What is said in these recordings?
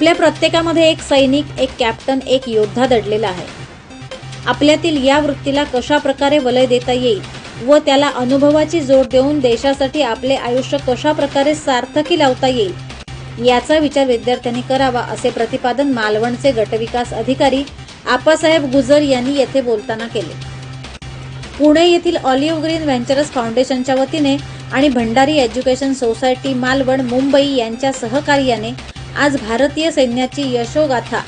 आपल्या प्रत्येकामध्ये एक सैनिक एक कॅप्टन एक योद्धा दडलेला आहे. आपल्यातील या वृत्तीला कशा प्रकारे वलय देता येईल व त्याला अनुभवाची जोड देऊन देशासाठी आपले आयुष्य कशा प्रकारे सार्थकी लावता येईल याचा विचार विद्यार्थ्यांनी करावा असे प्रतिपादन मालवणचे गटविकास अधिकारी आपासाहेब गुजर यांनी येथे बोलताना केले. पुणे येथील ऑलिव्ह ग्रीन व्हेंचरस फाउंडेशनच्या वतीने आणि भंडारी एज्युकेशन सोसायटी मालवण मुंबई यांच्या सहकार्याने आज भारतीय सैन्याची यशोगाथा.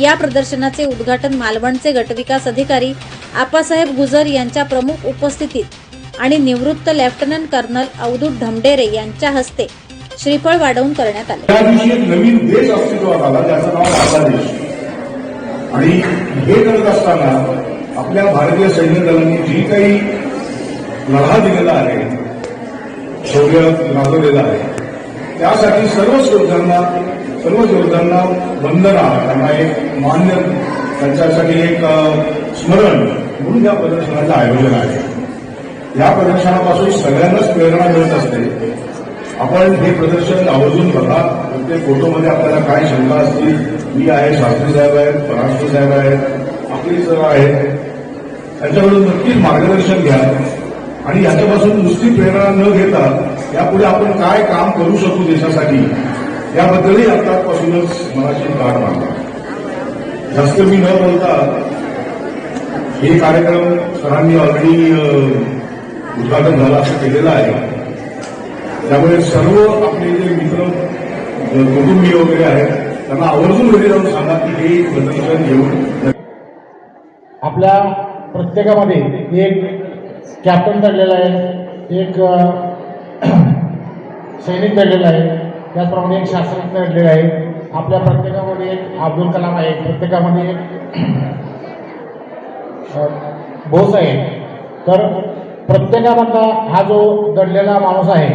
या प्रदर्शनाचे उद्घाटन मालवणचे गटविकास अधिकारी आप्पासाहेब गुजर यांच्या प्रमुख उपस्थितीत आणि निवृत्त लेफ्टनंट कर्नल अवधूत ढमडेरे यांच्या हस्ते श्रीफळ वाढवून करण्यात आले. त्या दिवशी एक नवीन देश अस्तित्वात आला ज्याचं नाव बांगलादेश आणि हे करत असताना आपल्या भारतीय सैन्य दलांनी जी काही लढा दिलेला आहे शौर्य गाजवलेलं आहे त्यासाठी सर्व योद्ध्यांना सर्व योद्ध्यांना वंदना त्यांना एक मान्य त्यांच्यासाठी एक स्मरण म्हणून या प्रदर्शनाचं आयोजन आहे. या प्रदर्शनापासून सगळ्यांनाच प्रेरणा मिळत असते. आपण हे प्रदर्शन आवर्जून बघा. प्रत्येक फोटोमध्ये आपल्याला काय शंका असतील? मी आहे शास्त्री साहेब आहेत पराष्ट्र साहेब आहेत आपली सर आहेत. त्यांच्याकडून नक्कीच मार्गदर्शन घ्या. आणि याच्यापासून नुसती प्रेरणा न घेता यापुढे आपण काय काम करू शकू देशासाठी याबद्दलही आतापासूनच मनाची कार मारला जास्त मी न बोलता हे कार्यक्रम सरांनी ऑलरेडी उद्घाटन झालं असं केलेलं आहे. त्यामुळे सर्व आपले जे मित्र कुटुंबीय वगैरे आहेत त्यांना आवर्जून घरी जाऊन सांगा की हे प्रदर्शन घेऊन आपल्या प्रत्येकामध्ये एक कॅप्टन दडलेला आहे एक सैनिक दडलेला आहे त्याचप्रमाणे एक शास्त्रज्ञ दडलेला आहे आपल्या प्रत्येकामध्ये एक अब्दुल कलाम आहे. प्रत्येकामध्ये एक बोस आहे. तर प्रत्येकामधला हा जो दडलेला माणूस आहे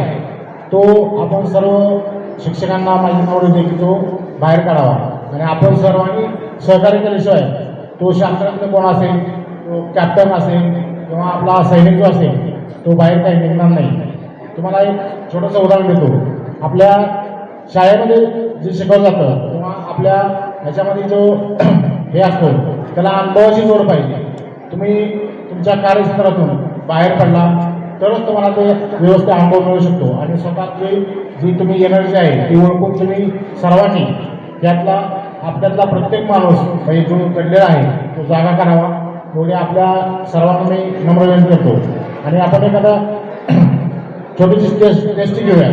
तो आपण सर्व शिक्षकांना माझी निवड होते की तो बाहेर काढावा. आणि आपण सर्वांनी सहकार्य केल्याशिवाय तो शास्त्रज्ञ कोण असेल तो कॅप्टन असेल किंवा आपला सैनिक जो असेल तो बाहेर काही निघणार नाही. तुम्हाला एक छोटंसं उदाहरण देतो. आपल्या शाळेमध्ये जे शिकवलं जातं किंवा आपल्या ह्याच्यामध्ये जो हे असतो त्याला अनुभवाची जोड पाहिजे. तुम्ही तुमच्या कार्यक्षेत्रातून बाहेर पडला तरच तुम्हाला ते व्यवस्थित अनुभव मिळू शकतो. आणि स्वतःची जी तुम्ही एनर्जी आहे ती ओळखून तुम्ही सर्वांनी त्यातला आपल्यातला प्रत्येक माणूस म्हणजे जो घडलेला आहे तो जागा करावा. एवढी आपल्या सर्वांना मी नम्र विनंती करतो. आणि आपण एखादा छोटीशी टेस्ट टेस्ट घेऊया.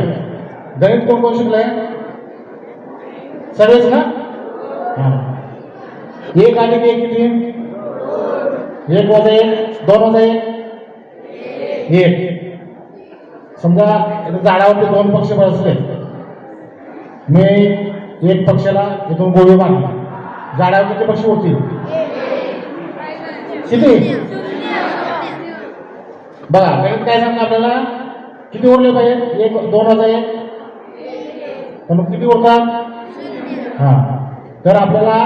गणित कोण कोण शिकलाय? सगळेच ना? हां. एक आणि एक किती? एक वाजा एक दोन वाजा एक? एक. समजा झाडावरती दोन पक्ष बसले. मी एक पक्षाला इथून गोळी मारली. झाडावर किती पक्षी होतील? किती? बघा गणित काय सांगणार आपल्याला? किती उरले पाहिजे? एक दोन हजार एक? तर मग किती उरतात? हा. तर आपल्याला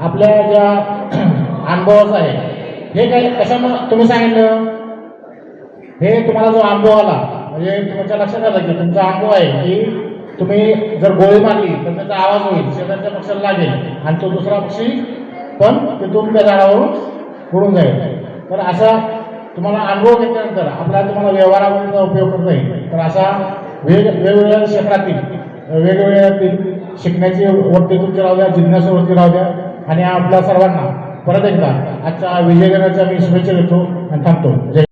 आपल्या ज्या अनुभवाचं आहे हे काही कशामुळे? तुम्ही सांगितलं. हे तुम्हाला जो अनुभव आला म्हणजे तुमच्या लक्षात आलं की तुमचा अनुभव आहे की तुम्ही जर गोळी मारली तर त्याचा आवाज होईल शेजारच्या पक्षाला लागेल आणि तो दुसरा पक्षी पण तिथून त्या झाडावरून उडून जाईल. तर असा तुम्हाला अनुभव घेतल्यानंतर आपला तुम्हाला व्यवहारामध्ये उपयोग करता येईल. तर असा वेग वेगवेगळ्या क्षेत्रातील वेगवेगळ्या शिकण्याची वरती तुमची राहू द्या जिज्ञासा राहू द्या. आणि आपल्या सर्वांना परत एकदा आजच्या विजय मी शुभेच्छा देतो आणि थांबतो. जय